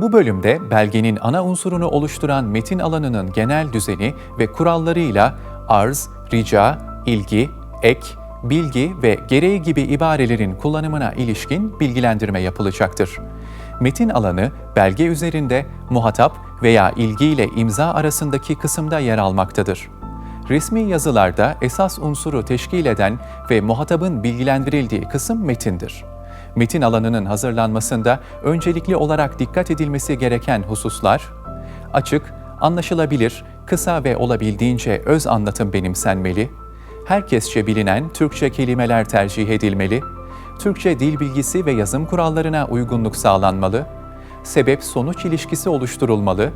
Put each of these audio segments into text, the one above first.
Bu bölümde belgenin ana unsurunu oluşturan metin alanının genel düzeni ve kurallarıyla arz, rica, ilgi, ek, bilgi ve gereği gibi ibarelerin kullanımına ilişkin bilgilendirme yapılacaktır. Metin alanı belge üzerinde muhatap veya ilgi ile imza arasındaki kısımda yer almaktadır. Resmi yazılarda esas unsuru teşkil eden ve muhatabın bilgilendirildiği kısım metindir. Metin alanının hazırlanmasında öncelikli olarak dikkat edilmesi gereken hususlar açık, anlaşılabilir, kısa ve olabildiğince öz anlatım benimsenmeli, herkesçe bilinen Türkçe kelimeler tercih edilmeli, Türkçe dil bilgisi ve yazım kurallarına uygunluk sağlanmalı, sebep-sonuç ilişkisi oluşturulmalı,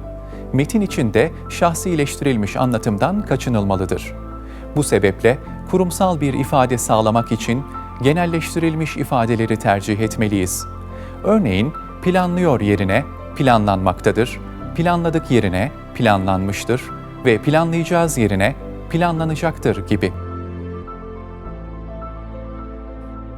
metin içinde şahsileştirilmiş anlatımdan kaçınılmalıdır. Bu sebeple kurumsal bir ifade sağlamak için genelleştirilmiş ifadeleri tercih etmeliyiz. Örneğin planlıyor yerine planlanmaktadır, planladık yerine planlanmıştır ve planlayacağız yerine planlanacaktır gibi.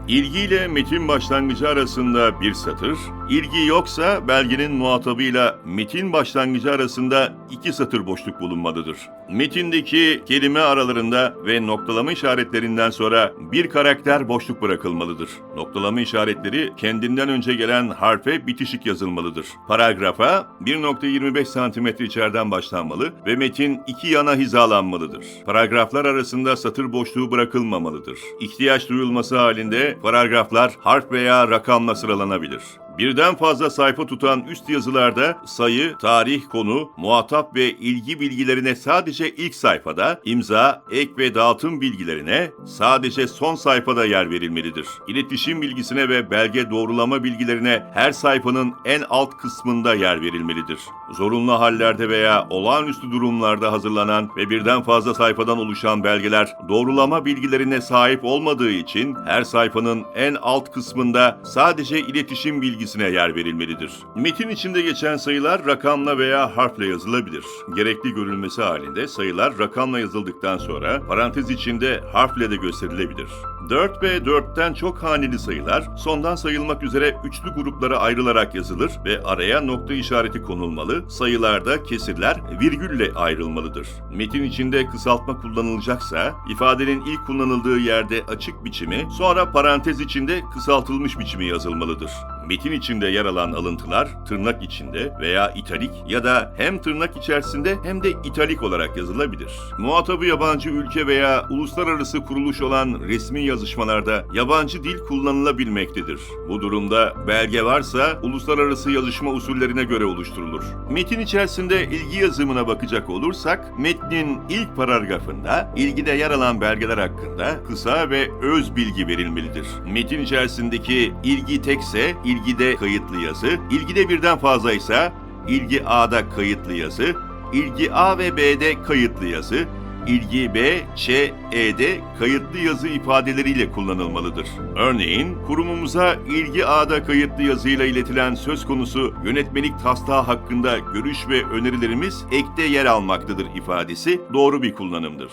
İlgiyle metin başlangıcı arasında bir satır, ilgi yoksa belgenin muhatabıyla metin başlangıcı arasında iki satır boşluk bulunmalıdır. Metindeki kelime aralarında ve noktalama işaretlerinden sonra bir karakter boşluk bırakılmalıdır. Noktalama işaretleri kendinden önce gelen harfe bitişik yazılmalıdır. Paragrafa 1.25 cm içeriden başlanmalı ve metin iki yana hizalanmalıdır. Paragraflar arasında satır boşluğu bırakılmamalıdır. İhtiyaç duyulması halinde paragraflar harf veya rakamla sıralanabilir. Birden fazla sayfa tutan üst yazılarda sayı, tarih, konu, muhatap ve ilgi bilgilerine sadece ilk sayfada, imza, ek ve dağıtım bilgilerine sadece son sayfada yer verilmelidir. İletişim bilgisine ve belge doğrulama bilgilerine her sayfanın en alt kısmında yer verilmelidir. Zorunlu hallerde veya olağanüstü durumlarda hazırlanan ve birden fazla sayfadan oluşan belgeler doğrulama bilgilerine sahip olmadığı için her sayfanın en alt kısmında sadece iletişim bilgisine yer verilmelidir. Metin içinde geçen sayılar rakamla veya harfle yazılabilir. Gerekli görülmesi halinde sayılar rakamla yazıldıktan sonra parantez içinde harfle de gösterilebilir. 4 ve 4'ten çok haneli sayılar sondan sayılmak üzere üçlü gruplara ayrılarak yazılır ve araya nokta işareti konulmalı. Sayılarda kesirler virgülle ayrılmalıdır. Metin içinde kısaltma kullanılacaksa ifadenin ilk kullanıldığı yerde açık biçimi, sonra parantez içinde kısaltılmış biçimi yazılmalıdır. Metin içinde yer alan alıntılar tırnak içinde veya italik ya da hem tırnak içerisinde hem de italik olarak yazılabilir. Muhatabı yabancı ülke veya uluslararası kuruluş olan resmi yazışmalarda yabancı dil kullanılabilmektedir. Bu durumda belge varsa uluslararası yazışma usullerine göre oluşturulur. Metin içerisinde ilgi yazımına bakacak olursak metnin ilk paragrafında ilgide yer alan belgeler hakkında kısa ve öz bilgi verilmelidir. Metin içerisindeki ilgi tekse ilgide kayıtlı yazı, ilgide birden fazlaysa ilgi A'da kayıtlı yazı, ilgi A ve B'de kayıtlı yazı, ilgi B, Ç, E'de kayıtlı yazı ifadeleriyle kullanılmalıdır. Örneğin kurumumuza ilgi A'da kayıtlı yazıyla iletilen söz konusu yönetmelik taslağı hakkında görüş ve önerilerimiz ekte yer almaktadır ifadesi doğru bir kullanımdır.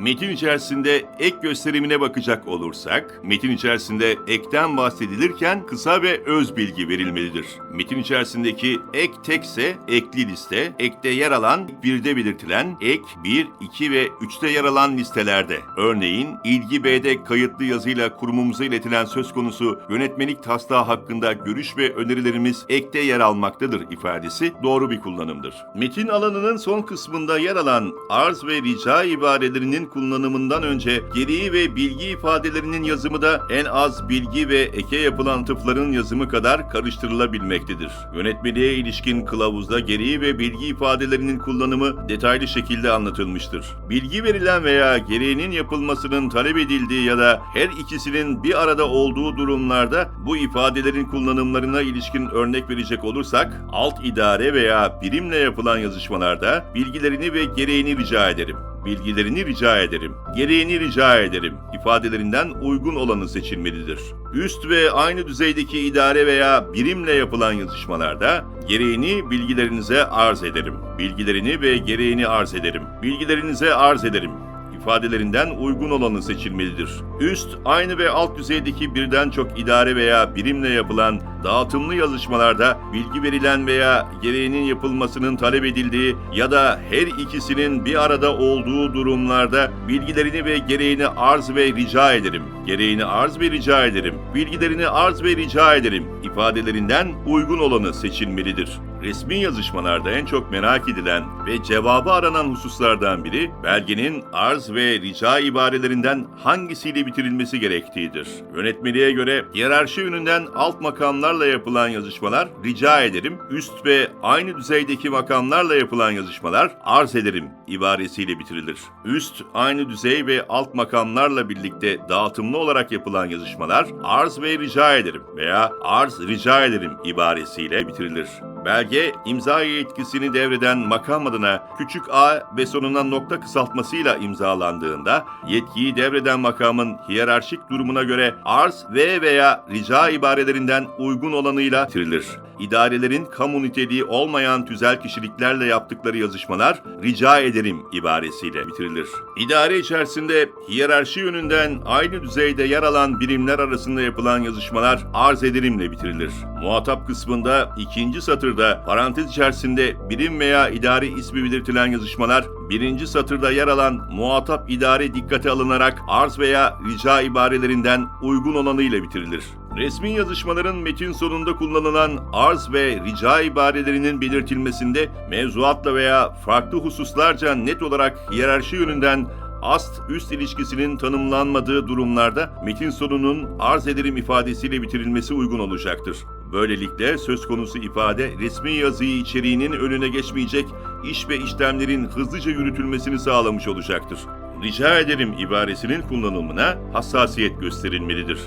Metin içerisinde ek gösterimine bakacak olursak, metin içerisinde ekten bahsedilirken kısa ve öz bilgi verilmelidir. Metin içerisindeki ek tekse ekli liste, ekte yer alan birde belirtilen ek 1, 2 ve 3'te yer alan listelerde. Örneğin ilgi B'de kayıtlı yazıyla kurumumuza iletilen söz konusu yönetmelik taslağı hakkında görüş ve önerilerimiz ekte yer almaktadır ifadesi doğru bir kullanımdır. Metin alanının son kısmında yer alan arz ve rica ibarelerinin kullanımından önce gereği ve bilgi ifadelerinin yazımı da en az bilgi ve eke yapılan tıfların yazımı kadar karıştırılabilmektedir. Yönetmeliğe ilişkin kılavuzda gereği ve bilgi ifadelerinin kullanımı detaylı şekilde anlatılmıştır. Bilgi verilen veya gereğinin yapılmasının talep edildiği ya da her ikisinin bir arada olduğu durumlarda bu ifadelerin kullanımlarına ilişkin örnek verecek olursak alt idare veya birimle yapılan yazışmalarda bilgilerini ve gereğini rica ederim bilgilerini rica ederim, gereğini rica ederim ifadelerinden uygun olanı seçilmelidir. Üst ve aynı düzeydeki idare veya birimle yapılan yazışmalarda gereğini bilgilerinize arz ederim, bilgilerini ve gereğini arz ederim, bilgilerinize arz ederim ifadelerinden uygun olanı seçilmelidir. Üst, aynı ve alt düzeydeki birden çok idare veya birimle yapılan dağıtımlı yazışmalarda bilgi verilen veya gereğinin yapılmasının talep edildiği ya da her ikisinin bir arada olduğu durumlarda bilgilerini ve gereğini arz ve rica ederim. Gereğini arz ve rica ederim. Bilgilerini arz ve rica ederim ifadelerinden uygun olanı seçilmelidir. Resmi yazışmalarda en çok merak edilen ve cevabı aranan hususlardan biri belgenin arz ve rica ibarelerinden hangisiyle bitirilmesi gerektiğidir. Yönetmeliğe göre hiyerarşi yönünden alt makamlarla yapılan yazışmalar rica ederim, üst ve aynı düzeydeki makamlarla yapılan yazışmalar arz ederim ibaresiyle bitirilir. Üst, aynı düzey ve alt makamlarla birlikte dağıtımlı olarak yapılan yazışmalar arz ve rica ederim veya arz rica ederim ibaresiyle bitirilir. Belge, imza yetkisini devreden makam adına küçük a ve sonuna nokta kısaltmasıyla imzalandığında, yetkiyi devreden makamın hiyerarşik durumuna göre arz ve veya rica ibarelerinden uygun olanıyla bitirilir. İdarelerin kamu niteliği olmayan tüzel kişiliklerle yaptıkları yazışmalar rica ederim ibaresiyle bitirilir. İdare içerisinde hiyerarşi yönünden aynı düzeyde yer alan birimler arasında yapılan yazışmalar arz ederimle bitirilir. Muhatap kısmında ikinci satırda parantez içerisinde birim veya idari ismi belirtilen yazışmalar birinci satırda yer alan muhatap idare dikkate alınarak arz veya rica ibarelerinden uygun olanıyla bitirilir. Resmi yazışmaların metin sonunda kullanılan arz ve rica ibarelerinin belirtilmesinde mevzuatla veya farklı hususlarca net olarak hiyerarşi yönünden ast-üst ilişkisinin tanımlanmadığı durumlarda metin sonunun arz ederim ifadesiyle bitirilmesi uygun olacaktır. Böylelikle söz konusu ifade resmi yazıyı içeriğinin önüne geçmeyecek iş ve işlemlerin hızlıca yürütülmesini sağlamış olacaktır. Rica ederim ibaresinin kullanımına hassasiyet gösterilmelidir.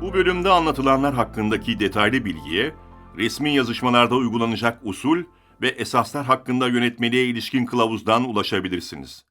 Bu bölümde anlatılanlar hakkındaki detaylı bilgiye, resmi yazışmalarda uygulanacak usul ve esaslar hakkında yönetmeliğe ilişkin kılavuzdan ulaşabilirsiniz.